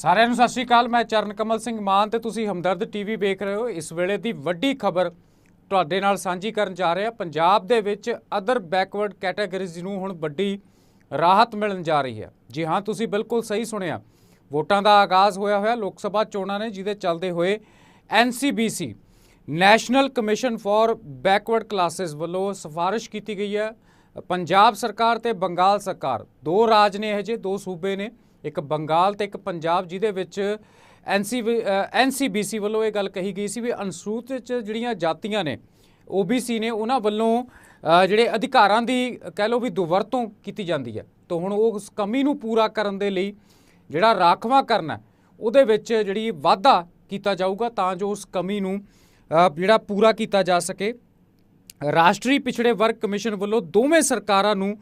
ਸਾਰਿਆਂ ਨੂੰ ਸਤਿ ਸ਼੍ਰੀ ਅਕਾਲ, ਮੈਂ ਚਰਨ ਕਮਲ ਸਿੰਘ ਮਾਨ ਤੇ ਤੁਸੀਂ ਹਮਦਰਦ ਟੀਵੀ ਵੇਖ ਰਹੇ ਹੋ। ਇਸ ਵੇਲੇ ਦੀ ਵੱਡੀ ਖਬਰ ਤੁਹਾਡੇ ਨਾਲ ਸਾਂਝੀ ਕਰਨ ਜਾ ਰਹੇ। ਹਾਂ ਪੰਜਾਬ ਦੇ ਵਿੱਚ ਅਦਰ ਬੈਕਵਰਡ ਕੈਟਾਗਰੀਜ਼ ਨੂੰ ਹੁਣ ਵੱਡੀ ਰਾਹਤ ਮਿਲਣ ਜਾ ਰਹੀ ਹੈ। ਜੀ ਹਾਂ, ਤੁਸੀਂ ਬਿਲਕੁਲ ਸਹੀ ਸੁਣਿਆ। ਵੋਟਾਂ ਦਾ ਆਗਾਜ਼ ਹੋਇਆ ਹੋਇਆ। ਲੋਕ ਸਭਾ ਚੋਣਾਂ ਨੇ ਜਿਹਦੇ ਚੱਲਦੇ ਹੋਏ NCBC national commission for backward classes ਵੱਲੋਂ ਸਿਫਾਰਿਸ਼ ਕੀਤੀ ਗਈ ਹੈ। ਪੰਜਾਬ ਸਰਕਾਰ ਤੇ ਬੰਗਾਲ ਸਰਕਾਰ, ਦੋ ਰਾਜ ਨੇ ਇਹ ਜੇ ਦੋ ਸੂਬੇ ਨੇ। ਇੱਕ ਬੰਗਾਲ ਤੇ ਇੱਕ ਪੰਜਾਬ ਜਿਹਦੇ ਵਿੱਚ ਐਨਸੀ ਐਨਸੀਬੀਸੀ ਵੱਲੋਂ ਇਹ ਗੱਲ ਕਹੀ ਗਈ ਸੀ ਵੀ ਅਨੁਸੂਚਿਤ ਚ ਜਿਹੜੀਆਂ ਜਾਤੀਆਂ ਨੇ ਓਬੀਸੀ ਨੇ ਉਹਨਾਂ ਵੱਲੋਂ ਜਿਹੜੇ ਅਧਿਕਾਰਾਂ ਦੀ ਕਹਿ ਲਓ ਵੀ ਦੁਵਰਤੋਂ ਕੀਤੀ ਜਾਂਦੀ ਹੈ। ਤਾਂ ਹੁਣ ਉਹ ਉਸ ਕਮੀ ਨੂੰ ਪੂਰਾ ਕਰਨ ਦੇ ਲਈ ਜਿਹੜਾ ਰਾਖਵਾਂ ਕਰਨਾ ਹੈ, ਉਹਦੇ ਵਿੱਚ ਜਿਹੜੀ ਵਾਧਾ ਕੀਤਾ ਜਾਊਗਾ ਤਾਂ ਜੋ ਉਸ ਕਮੀ ਨੂੰ ਜਿਹੜਾ ਪੂਰਾ ਕੀਤਾ ਜਾ ਸਕੇ। ਰਾਸ਼ਟਰੀ ਪਿਛੜੇ ਵਰਗ ਕਮਿਸ਼ਨ ਵੱਲੋਂ ਦੋਵੇਂ ਸਰਕਾਰਾਂ ਨੂੰ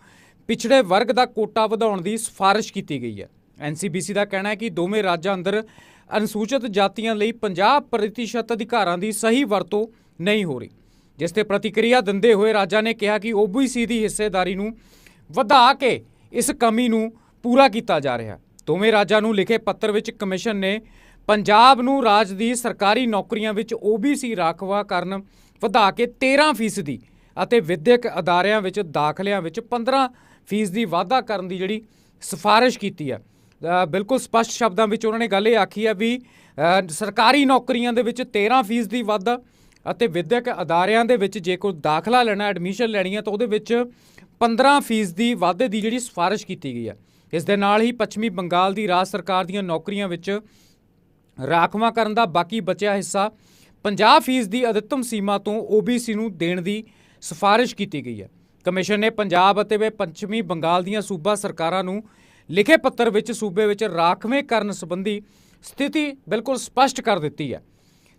ਪਿਛੜੇ ਵਰਗ ਦਾ ਕੋਟਾ ਵਧਾਉਣ ਦੀ ਸਿਫਾਰਿਸ਼ ਕੀਤੀ ਗਈ ਹੈ। ਐਨਸੀਬੀਸੀ ਦਾ ਕਹਿਣਾ ਹੈ ਕਿ ਦੋਵੇਂ ਰਾਜਾਂ ਅੰਦਰ ਅਨੁਸੂਚਿਤ ਜਾਤੀਆਂ ਲਈ 50% ਅਧਿਕਾਰਾਂ ਦੀ ਸਹੀ ਵਰਤੋਂ ਨਹੀਂ ਹੋ ਰਹੀ, ਜਿਸ ਤੇ ਪ੍ਰਤੀਕਿਰਿਆ ਦਿੰਦੇ ਹੋਏ ਰਾਜਾਂ ਨੇ ਕਿਹਾ ਕਿ ਓਬੀਸੀ ਦੀ ਹਿੱਸੇਦਾਰੀ ਨੂੰ ਵਧਾ ਕੇ ਇਸ ਕਮੀ ਨੂੰ ਪੂਰਾ ਕੀਤਾ ਜਾ ਰਿਹਾ ਦੋਵੇਂ ਰਾਜਾਂ ਨੂੰ ਲਿਖੇ ਪੱਤਰ ਵਿੱਚ ਕਮਿਸ਼ਨ ਨੇ ਪੰਜਾਬ ਨੂੰ ਰਾਜ ਦੀ ਸਰਕਾਰੀ ਨੌਕਰੀਆਂ ਵਿੱਚ ਓਬੀਸੀ ਰਾਖਵਾ ਕਰਨ ਵਧਾ ਕੇ 13% ਅਤੇ ਵਿਦਿਅਕ ਅਦਾਰਿਆਂ ਵਿੱਚ ਦਾਖਲਿਆਂ ਵਿੱਚ 15% ਦੀ ਵਾਧਾ ਕਰਨ ਦੀ ਜਿਹੜੀ ਸਿਫਾਰਿਸ਼ ਕੀਤੀ ਹੈ ਬਿਲਕੁਲ ਸਪਸ਼ਟ ਸ਼ਬਦਾਂ ਵਿੱਚ ਉਹਨਾਂ ਨੇ ਗੱਲ ਇਹ ਆਖੀ ਹੈ ਵੀ ਸਰਕਾਰੀ ਨੌਕਰੀਆਂ ਦੇ ਵਿੱਚ 13% ਦੀ ਵਾਧਾ ਅਤੇ ਵਿਦਿਅਕ ਅਦਾਰਿਆਂ ਦੇ ਵਿੱਚ ਜੇ ਕੋਈ ਦਾਖਲਾ ਲੈਣਾ, ਐਡਮਿਸ਼ਨ ਲੈਣੀ ਹੈ ਤਾਂ ਉਹਦੇ ਵਿੱਚ 15% ਦੀ ਵਾਧੇ ਦੀ ਜਿਹੜੀ ਸਿਫਾਰਿਸ਼ ਕੀਤੀ ਗਈ ਹੈ। ਇਸ ਦੇ ਨਾਲ ਹੀ ਪੱਛਮੀ ਬੰਗਾਲ ਦੀ ਰਾਜ ਸਰਕਾਰ ਦੀਆਂ ਨੌਕਰੀਆਂ ਵਿੱਚ ਰਾਖਵਾਂ ਕਰਨ ਦਾ ਬਾਕੀ ਬਚਿਆ ਹਿੱਸਾ 50% ਦੀ ਅਧਿਕਤਮ ਸੀਮਾ ਤੋਂ OBC ਨੂੰ ਦੇਣ ਦੀ ਸਿਫਾਰਿਸ਼ ਕੀਤੀ ਗਈ ਹੈ। ਕਮਿਸ਼ਨ ਨੇ ਪੰਜਾਬ ਅਤੇ ਵੇ ਪੱਛਮੀ ਬੰਗਾਲ ਦੀਆਂ ਸੂਬਾ ਸਰਕਾਰਾਂ ਨੂੰ ਲਿਖੇ ਪੱਤਰ ਵਿੱਚ ਸੂਬੇ ਵਿੱਚ ਰਾਖਵੇਂ ਕਰਨ ਸੰਬੰਧੀ ਸਥਿਤੀ ਬਿਲਕੁਲ ਸਪਸ਼ਟ ਕਰ ਦਿੱਤੀ ਹੈ।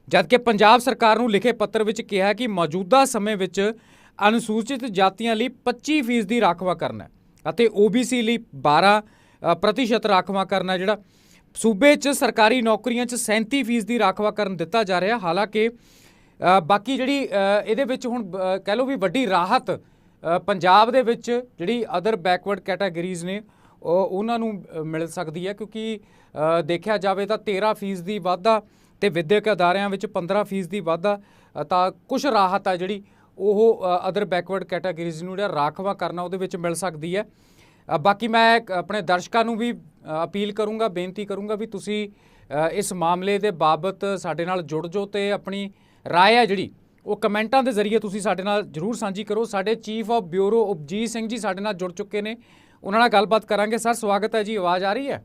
ਜਦਕਿ ਪੰਜਾਬ ਸਰਕਾਰ ਨੂੰ ਲਿਖੇ ਪੱਤਰ ਵਿੱਚ ਕਿਹਾ ਕਿ ਮੌਜੂਦਾ ਸਮੇਂ ਵਿੱਚ ਅਨੁਸੂਚਿਤ ਜਾਤੀਆਂ ਲਈ 25% ਦੀ ਰਾਖਵਾ ਕਰਨਾ ਹੈ ਅਤੇ OBC ਲਈ 12 ਅ, ਪ੍ਰਤੀਸ਼ਤ ਰਾਖਵਾ ਕਰਨਾ ਜਿਹੜਾ ਸੂਬੇ 'ਚ ਸਰਕਾਰੀ ਨੌਕਰੀਆਂ 'ਚ 37% ਦੀ ਰਾਖਵਾ ਕਰਨ ਦਿੱਤਾ ਜਾ ਰਿਹਾ। ਹਾਲਾਂਕਿ ਬਾਕੀ ਜਿਹੜੀ ਇਹਦੇ ਵਿੱਚ ਹੁਣ ਕਹਿ ਲਓ ਵੀ ਵੱਡੀ ਰਾਹਤ ਪੰਜਾਬ ਦੇ ਵਿੱਚ ਜਿਹੜੀ ਅਦਰ ਬੈਕਵਰਡ ਕੈਟਾਗਰੀਜ਼ ਨੇ ਉਹਨਾਂ ਨੂੰ ਮਿਲ ਸਕਦੀ ਹੈ ਕਿਉਂਕਿ ਦੇਖਿਆ ਜਾਵੇ ਤਾਂ 13% ਦੀ ਵਾਧਾ ਤੇ ਵਿਦਿਅਕ ਅਦਾਰਿਆਂ ਵਿੱਚ 15% ਦੀ ਵਾਧਾ ਤਾਂ ਕੁਝ ਰਾਹਤ ਆ ਜਿਹੜੀ ਉਹ ਅਦਰ ਬੈਕਵਰਡ ਕੈਟਾਗਰੀਜ਼ ਨੂੰ ਜਿਹੜਾ ਰਾਖਵਾ ਕਰਨਾ ਉਹਦੇ ਵਿੱਚ ਮਿਲ ਸਕਦੀ ਹੈ। ਬਾਕੀ ਮੈਂ ਆਪਣੇ ਦਰਸ਼ਕਾਂ ਨੂੰ ਵੀ ਅਪੀਲ ਕਰੂੰਗਾ, ਬੇਨਤੀ ਕਰੂੰਗਾ ਵੀ ਤੁਸੀਂ ਇਸ ਮਾਮਲੇ ਦੇ ਬਾਬਤ ਸਾਡੇ ਨਾਲ ਜੁੜ ਜਾਓ ਤੇ ਆਪਣੀ ਰਾਏ ਹੈ ਜਿਹੜੀ, ਉਹ ਕਮੈਂਟਾਂ ਦੇ ਜ਼ਰੀਏ ਤੁਸੀਂ ਸਾਡੇ ਨਾਲ ਜਰੂਰ ਸਾਂਝੀ ਕਰੋ। ਸਾਡੇ chief of bureau Upjit Singh ji ਸਾਡੇ ਨਾਲ ਜੁੜ ਚੁੱਕੇ ਨੇ। ਉਹਨਾਂ ਨਾਲ ਗੱਲਬਾਤ ਕਰਾਂਗੇ। ਸਰ ਸਵਾਗਤ ਹੈ ਜੀ। ਆਵਾਜ਼ ਆ ਰਹੀ ਹੈ?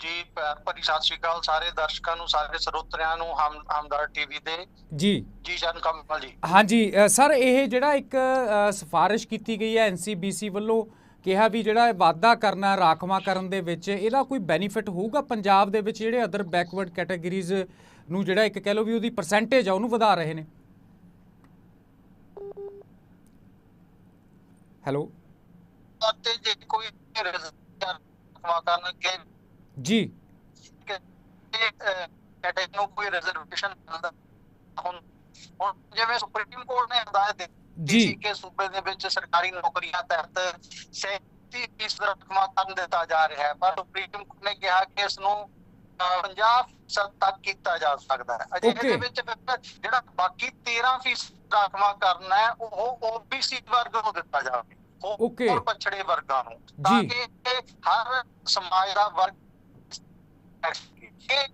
ਜੀ ਪਿਆਰ ਭਰੀ ਸਤਿ ਸ਼੍ਰੀ ਅਕਾਲ ਸਾਰੇ ਦਰਸ਼ਕਾਂ ਨੂੰ ਸਾਰੇ ਸਰੋਤਰਿਆਂ ਨੂੰ ਹਮ ਹਮਦਰ ਟੀਵੀ ਦੇ। ਜੀ। ਜੀ ਜਨ ਕਮਲ ਜੀ। ਹਾਂਜੀ ਸਰ ਇਹ ਜਿਹੜਾ ਇੱਕ ਸਿਫਾਰਿਸ਼ ਕੀਤੀ ਗਈ ਹੈ ਐਨਸੀਬੀਸੀ ਵੱਲੋਂ ਕਿਹਾ ਵੀ ਜਿਹੜਾ ਵਾਅਦਾ ਕਰਨਾ ਰਾਖਵਾਂ ਕਰਨ ਦੇ ਵਿੱਚ ਇਹਦਾ ਕੋਈ ਬੈਨੀਫਿਟ ਹੋਊਗਾ ਪੰਜਾਬ ਦੇ ਵਿੱਚ ਜਿਹੜੇ ਅਦਰ ਬੈਕਵਰਡ ਕੈਟਾਗਰੀਜ਼ ਨੂੰ ਜਿਹੜਾ ਇੱਕ ਕਹਿ ਲਓ ਵੀ ਉਹਦੀ ਪਰਸੈਂਟੇਜ ਆ ਉਹਨੂੰ ਵਧਾ ਰਹੇ ਨੇ? ਹੈਲੋ ਅਤੇ ਜੇ ਕੋਈ ਰਿਜ਼ਰਵੇਸ਼ਨ ਕਰਨ ਕਿ ਜੀ ਕੈਟੇਗਰੀ ਨੂੰ ਕੋਈ ਰਿਜ਼ਰਵੇਸ਼ਨ ਮਿਲਦਾ ਹੁਣ ਹੁਣ ਜਿਵੇਂ ਸੁਪਰੀਮ ਕੋਰਟ ਨੇ ਹਦਾਇਤ ਦਿੱਤੀ ਜੀ। ਸੀ ਕਿ ਸੂਬੇ ਦੇ ਵਿੱਚ ਸਰਕਾਰੀ ਨੌਕਰੀਆਂ ਤਹਿਤ 37% ਰਕਮਾਂ ਕਰਨ ਦਿੱਤਾ ਜਾ ਰਿਹਾ ਹੈ ਪਰ ਸੁਪਰੀਮ ਕੋਰਟ ਨੇ ਕਿਹਾ ਕਿ ਇਸ ਨੂੰ ਅਹ, 50% ਤੱਕ ਕੀਤਾ ਜਾ ਸਕਦਾ ਹੈ ਅਜੇ. ਇਹਦੇ ਵਿੱਚ ਜਿਹੜਾ ਬਾਕੀ 13% ਰਾਖਵਾਂ ਕਰਨਾ ਹੈ ਉਹ OBC ਵਰਗ ਨੂੰ ਦਿੱਤਾ ਜਾਵੇ Okay. ਹੋਰ ਪਛੜੇ ਵਰਗਾਂ ਨੂੰ ਤਾਂ। ਕਿ ਹਰ ਸਮਾਜ ਦਾ ਵਰਗ ਇਹ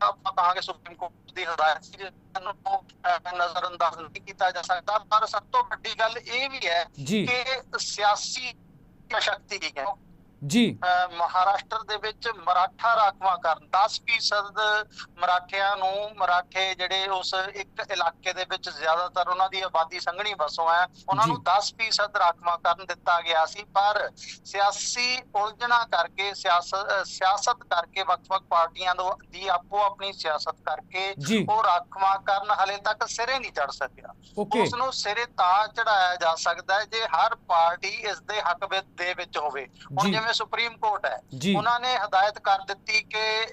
ਆਪਾਂ ਕਹਾਂਗੇ ਸੁਪਰੀਮ ਕੋਰਟ ਦੀ ਹਦਾਇਤ ਸੀ ਜਿਹਨੂੰ ਅਹ, ਨਜ਼ਰਅੰਦਾਜ਼ ਨਹੀਂ ਕੀਤਾ ਜਾ ਸਕਦਾ ਪਰ ਸਭ ਤੋਂ ਵੱਡੀ ਗੱਲ ਇਹ ਵੀ ਹੈ ਕਿ ਸਿਆਸੀ ਸ਼ਕਤੀ ਹੈ ਜੀ। ਮਹਾਰਾਸ਼ਟਰ ਦੇ ਵਿੱਚ ਮਰਾਠਾ ਰਾਖਵਾਂ ਕਰਨ 10% ਮਰਾਠਿਆਂ ਨੂੰ ਮਰਾਠੇ ਜਿਹੜੇ ਉਸ ਇੱਕ ਇਲਾਕੇ ਦੇ ਵਿੱਚ ਜ਼ਿਆਦਾਤਰ ਉਹਨਾਂ ਦੀ ਆਬਾਦੀ ਸੰਘਣੀ ਵਸੋਂ ਹੈ ਉਹਨਾਂ ਨੂੰ ਜੀ। 10% ਰਾਖਵਾਂ ਕਰਨ ਦਿੱਤਾ ਗਿਆ ਸੀ ਪਰ ਸਿਆਸੀ ਉਲਝਣਾ ਕਰਕੇ ਸਿਆਸਤ ਕਰਕੇ ਵੱਖ-ਵੱਖ ਪਾਰਟੀਆਂ ਦੋ ਦੀ ਆਪੋ ਆਪਣੀ ਸਿਆਸਤ ਕਰਕੇ ਉਹ ਰਾਖਵਾਂ ਕਰਨ ਹਲੇ ਤੱਕ ਸਿਰੇ ਨਹੀਂ ਚੜ ਸਕਿਆ। ਉਸ ਨੂੰ ਸਿਰੇ ਤਾਂ ਚੜਾਇਆ ਜਾ ਸਕਦਾ ਹੈ ਜੇ ਹਰ ਪਾਰਟੀ ਇਸ ਦੇ ਹੱਕ ਵਿੱਚ ਦੇ ਵਿੱਚ ਹੋਵੇ। ਹੁਣ। ਜਿਵੇਂ ਸੁਪਰੀਮ ਕੋਰਟ ਹੈ। ਉਹਨਾਂ ਨੇ ਹਦਾਇਤ ਕਰ ਦਿੱਤੀ ਕਿ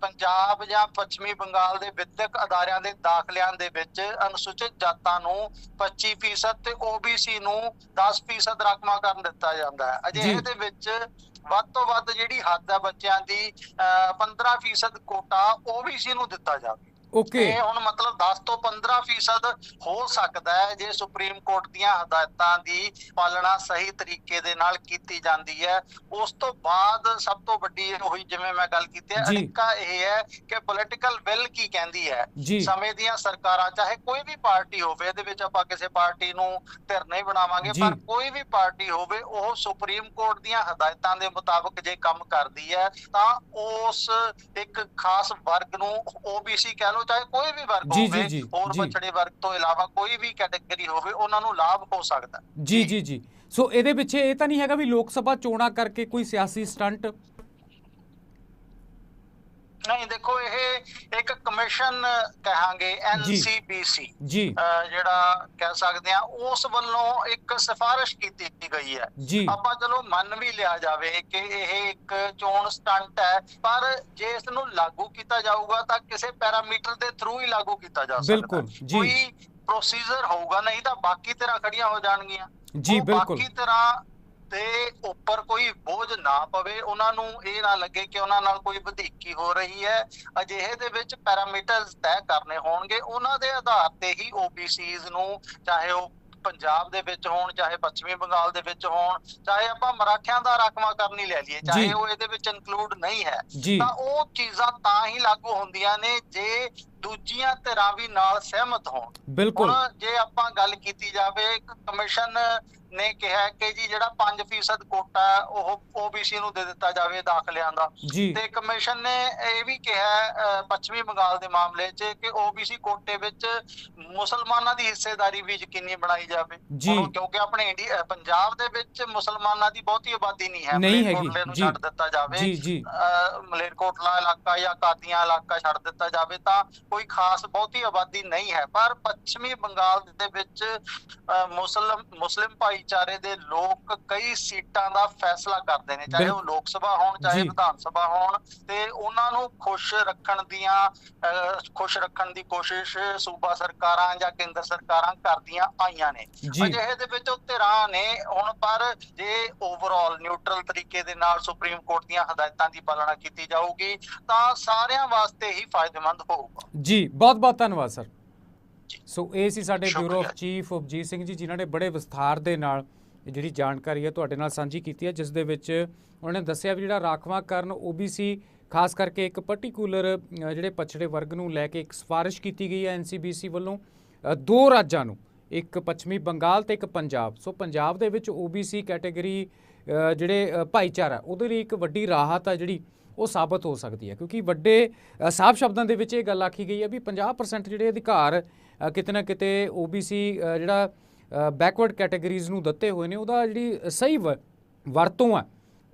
ਪੰਜਾਬ ਜਾਂ ਪੱਛਮੀ ਬੰਗਾਲ ਦੇ ਵਿਦਿਅਕ ਅਦਾਰਿਆਂ ਦੇ ਦਾਖਲਿਆਂ ਦੇ ਵਿੱਚ ਅਨੁਸੂਚਿਤ ਜਾਤਾਂ ਨੂੰ 25% ਤੇ OBC ਨੂੰ 10% ਰਾਖਵਾਂਕਰਨ ਦਿੱਤਾ ਜਾਂਦਾ ਹੈ। ਅਜਿਹੇ ਜੀ। ਦੇ ਵਿੱਚ ਵੱਧ ਤੋਂ ਵੱਧ ਜਿਹੜੀ ਹੱਦ ਹੈ ਬੱਚਿਆਂ ਦੀ ਅਹ, 15% ਕੋਟਾ OBC ਨੂੰ ਦਿੱਤਾ ਜਾਵੇ। ਓਕੇ ਇਹ ਹੁਣ ਮਤਲਬ 10 ਤੋਂ 15% ਹੋ ਸਕਦਾ ਹੈ ਜੇ ਸੁਪਰੀਮ ਕੋਰਟ ਦੀਆਂ ਹਦਾਇਤਾਂ ਦੀ ਪਾਲਣਾ ਸਹੀ ਤਰੀਕੇ ਦੇ ਨਾਲ ਕੀਤੀ ਜਾਂਦੀ ਹੈ ਉਸ ਤੋਂ ਬਾਅਦ ਸਭ ਤੋਂ ਵੱਡੀ ਇਹ ਹੋਈ ਜਿਵੇਂ ਮੈਂ ਗੱਲ ਕੀਤੀ ਹੈ। ਅੜਿੱਕਾ ਇਹ ਹੈ ਕਿ ਪੋਲਿਟੀਕਲ ਵਿਲ ਕੀ ਕਹਿੰਦੀ ਹੈ ਸਮੇਂ ਦੀਆਂ ਸਰਕਾਰਾਂ ਚਾਹੇ ਕੋਈ ਵੀ ਪਾਰਟੀ ਹੋਵੇ ਇਹਦੇ ਵਿੱਚ ਆਪਾਂ ਕਿਸੇ ਪਾਰਟੀ ਨੂੰ ਧਿਰ ਨਹੀਂ ਬਣਾਵਾਂਗੇ। ਪਰ ਕੋਈ ਵੀ ਪਾਰਟੀ ਹੋਵੇ ਉਹ ਸੁਪਰੀਮ ਕੋਰਟ ਦੀਆਂ ਹਦਾਇਤਾਂ ਦੇ ਮੁਤਾਬਕ ਜੇ ਕੰਮ ਕਰਦੀ ਹੈ ਤਾਂ ਉਸ ਇੱਕ ਖਾਸ ਵਰਗ ਨੂੰ OBC ਕਹਿ ਲਓ ਚਾਹੇ ਕੋਈ ਵੀ ਵਰਗ ਜੀ, ਜੀ, ਹੋਵੇ ਜੀ, ਹੋਰ ਜੀ। ਪਛੜੇ ਵਰਗ ਤੋਂ ਇਲਾਵਾ ਕੋਈ ਵੀ ਕੈਟਾਗਰੀ ਹੋਵੇ ਉਹਨਾਂ ਨੂੰ ਲਾਭ ਹੋ ਸਕਦਾ। ਜੀ ਜੀ ਜੀ ਸੋ ਇਹਦੇ ਪਿੱਛੇ ਇਹ ਤਾਂ ਨਹੀਂ ਹੈਗਾ ਵੀ ਲੋਕ ਸਭਾ ਚੋਣਾਂ ਕਰਕੇ ਕੋਈ ਸਿਆਸੀ ਸਟੰਟ ਨਹੀਂ ਦੇਖੋ ਇਹ ਇੱਕ ਕਮਿਸ਼ਨ ਕਹਾਂਗੇ। NCBC ਜੀ ਜਿਹੜਾ ਕਹਿ ਸਕਦੇ ਆ ਉਸ ਵੱਲੋਂ ਇੱਕ ਸਿਫਾਰਿਸ਼ ਕੀਤੀ ਗਈ ਹੈ ਆਪਾਂ ਚਲੋ ਮੰਨ ਵੀ ਲਿਆ ਜਾਵੇ ਕਿ ਇਹ ਇੱਕ ਚੋਣ ਸਟੰਟ ਹੈ ਪਰ ਜੇ ਇਸ ਨੂੰ ਲਾਗੂ ਕੀਤਾ ਜਾਊਗਾ ਤਾਂ ਕਿਸੇ ਪੈਰਾਮੀਟਰ ਦੇ ਥਰੂ ਹੀ ਲਾਗੂ ਕੀਤਾ ਜਾ ਸਕਦਾ ਬਿਲਕੁਲ, ਹੈ। ਜੀ। ਕੋਈ ਪ੍ਰੋਸੀਜਰ ਹੋਊਗਾ ਨਹੀਂ ਤਾਂ ਬਾਕੀ ਤਰ੍ਹਾਂ ਖੜੀਆਂ ਹੋ ਜਾਣਗੀਆਂ ਜੀ ਬਿਲਕੁਲ ਬਾਕੀ ਤਰ੍ਹਾਂ ਤੇ ਉੱਪਰ ਕੋਈ ਬੋਝ ਨਾ ਪਵੇ ਉਹਨਾਂ ਨੂੰ ਇਹ ਨਾ ਲੱਗੇ ਕਿ ਉਹਨਾਂ ਨਾਲ ਕੋਈ ਵਧੀਕੀ ਹੋ ਰਹੀ ਹੈ। ਅਜਿਹੇ ਦੇ ਵਿੱਚ ਪੈਰਾਮੀਟਰਸ ਤੈਅ ਕਰਨੇ ਹੋਣਗੇ। ਉਹਨਾਂ ਦੇ ਆਧਾਰ ਤੇ ਹੀ OBCs ਨੂੰ ਚਾਹੇ ਉਹ ਪੰਜਾਬ ਦੇ ਵਿੱਚ ਹੋਣ ਚਾਹੇ ਪੱਛਮੀ ਬੰਗਾਲ ਦੇ ਵਿੱਚ ਹੋਣ ਚਾਹੇ ਆਪਾਂ ਮਰਾਠਿਆਂ ਦਾ ਰਾਖਵਾਂਕਰਨ ਹੀ ਲੈ ਲਈਏ। ਚਾਹੇ ਉਹ ਇਹਦੇ ਵਿੱਚ ਇਨਕਲੂਡ ਨਹੀਂ ਹੈ। ਤਾਂ ਉਹ ਚੀਜ਼ਾਂ ਤਾਂ ਹੀ ਲਾਗੂ ਹੁੰਦੀਆਂ ਨੇ ਜੇ ਦੂਜੀਆਂ ਧਿਰਾਂ ਵੀ ਨਾਲ ਸਹਿਮਤ ਹੋਣ। ਬਿਲਕੁਲ। ਹੁਣ ਜੇ ਆਪਾਂ ਗੱਲ ਕੀਤੀ ਜਾਵੇ ਕਮਿਸ਼ਨ ਨੇ ਕਿਹਾ ਕਿ ਜੀ ਜਿਹੜਾ 5% ਕੋਟਾ ਉਹ OBC ਨੂੰ ਦੇ ਦਿੱਤਾ ਜਾਵੇ ਦਾਖਲਿਆਂ ਦਾ। ਤੇ ਕਮਿਸ਼ਨ ਨੇ ਇਹ ਵੀ ਕਿਹਾ ਪੱਛਮੀ ਬੰਗਾਲ ਦੇ ਮਾਮਲੇ 'ਚ ਕਿ OBC ਕੋਟੇ ਵਿੱਚ ਮੁਸਲਮਾਨਾਂ ਦੀ ਹਿੱਸੇਦਾਰੀ ਵੀ ਯਕੀਨੀ ਬਣਾਈ ਜਾਵੇ। ਕਿਉਂਕਿ ਆਪਣੇ ਪੰਜਾਬ ਦੇ ਵਿੱਚ ਮੁਸਲਮਾਨਾਂ ਦੀ ਬਹੁਤੀ ਆਬਾਦੀ ਨਹੀਂ ਹੈ। ਮਲੇਰਕੋਟਲੇ ਨੂੰ ਜੀ। ਛੱਡ ਦਿੱਤਾ ਜਾਵੇ। ਜੀ ਜੀ। ਅਹ ਮਲੇਰਕੋਟਲਾ ਇਲਾਕਾ ਜਾਂ ਕਾਦੀਆਂ ਇਲਾਕਾ ਛੱਡ ਦਿੱਤਾ ਜਾਵੇ ਤਾਂ ਕੋਈ ਖਾਸ ਬਹੁਤੀ ਆਬਾਦੀ ਨਹੀਂ ਹੈ। ਪਰ ਪੱਛਮੀ ਬੰਗਾਲ ਦੇ ਵਿੱਚ ਮੁਸਲਮ ਮੁਸਲਿਮ ਭਾਈਚਾਰੇ ਦੇ ਲੋਕ ਕਈ ਸੀਟਾਂ ਦਾ ਫੈਸਲਾ ਕਰਦੇ ਨੇ ਚਾਹੇ ਉਹ। ਲੋਕ ਸਭਾ ਹੋਣ ਚਾਹੇ। ਵਿਧਾਨ ਸਭਾ ਹੋਣ ਤੇ ਉਹਨਾਂ ਨੂੰ ਖੁਸ਼ ਰੱਖਣ ਦੀਆਂ ਖੁਸ਼ ਰੱਖਣ ਦੀ ਕੋਸ਼ਿਸ਼ ਸੂਬਾ ਸਰਕਾਰਾਂ ਜਾਂ ਕੇਂਦਰ ਸਰਕਾਰਾਂ ਕਰਦੀਆਂ ਆਈਆਂ ਨੇ ਅਜਿਹੇ ਦੇ ਵਿੱਚ ਉਹ ਧਿਰਾਂ ਨੇ ਹੁਣ ਪਰ ਜੇ ਓਵਰਆਲ ਨਿਊਟਰਲ ਤਰੀਕੇ ਦੇ ਨਾਲ ਸੁਪਰੀਮ ਕੋਰਟ ਦੀਆਂ ਹਦਾਇਤਾਂ ਦੀ ਪਾਲਣਾ ਕੀਤੀ ਜਾਊਗੀ ਤਾਂ ਸਾਰਿਆਂ ਵਾਸਤੇ ਹੀ ਫਾਇਦੇਮੰਦ ਹੋਊਗਾ ਜੀ ਬਹੁਤ ਬਹੁਤ ਧੰਨਵਾਦ ਸਰ। ਸੋ ਇਹ ਸੀ ਸਾਡੇ bureau of. Chief Abhijit Singh ji ਜਿਨ੍ਹਾਂ ਨੇ ਬੜੇ ਵਿਸਥਾਰ ਦੇ ਨਾਲ ਜਿਹੜੀ ਜਾਣਕਾਰੀ ਹੈ ਤੁਹਾਡੇ ਨਾਲ ਸਾਂਝੀ ਕੀਤੀ ਹੈ ਜਿਸ ਦੇ ਵਿੱਚ ਉਹਨਾਂ ਨੇ ਦੱਸਿਆ ਵੀ ਜਿਹੜਾ ਰਾਖਵਾਂਕਰਨ OBC ਖਾਸ ਕਰਕੇ ਇੱਕ ਪਾਰਟਿਕੂਲਰ ਜਿਹੜੇ ਪਛੜੇ ਵਰਗ ਨੂੰ ਲੈ ਕੇ ਇੱਕ ਸਿਫਾਰਿਸ਼ ਕੀਤੀ ਗਈ ਹੈ NCBC ਵੱਲੋਂ ਦੋ ਰਾਜਾਂ ਨੂੰ ਇੱਕ ਪੱਛਮੀ ਬੰਗਾਲ ਤੇ ਇੱਕ ਪੰਜਾਬ। ਸੋ ਪੰਜਾਬ ਦੇ ਵਿੱਚ OBC ਕੈਟਾਗਰੀ ਜਿਹੜੇ ਭਾਈਚਾਰਾ ਉਹਦੇ ਲਈ ਇੱਕ ਵੱਡੀ ਰਾਹਤ ਆ ਜਿਹੜੀ ਉਹ ਸਾਬਤ ਹੋ ਸਕਦੀ ਹੈ। ਕਿਉਂਕਿ ਵੱਡੇ ਸਾਫ਼ ਸ਼ਬਦਾਂ ਦੇ ਵਿੱਚ ਇਹ ਗੱਲ ਆਖੀ ਗਈ ਹੈ ਵੀ 50% ਜਿਹੜੇ ਅਧਿਕਾਰ ਕਿਤੇ ਨਾ ਕਿਤੇ OBC ਅ, ਜਿਹੜਾ ਬੈਕਵਰਡ ਕੈਟਾਗਰੀਜ਼ ਨੂੰ ਦਿੱਤੇ ਹੋਏ ਨੇ ਉਹਦਾ ਜਿਹੜੀ ਸਹੀ ਵ- ਵਰਤੋਂ ਆ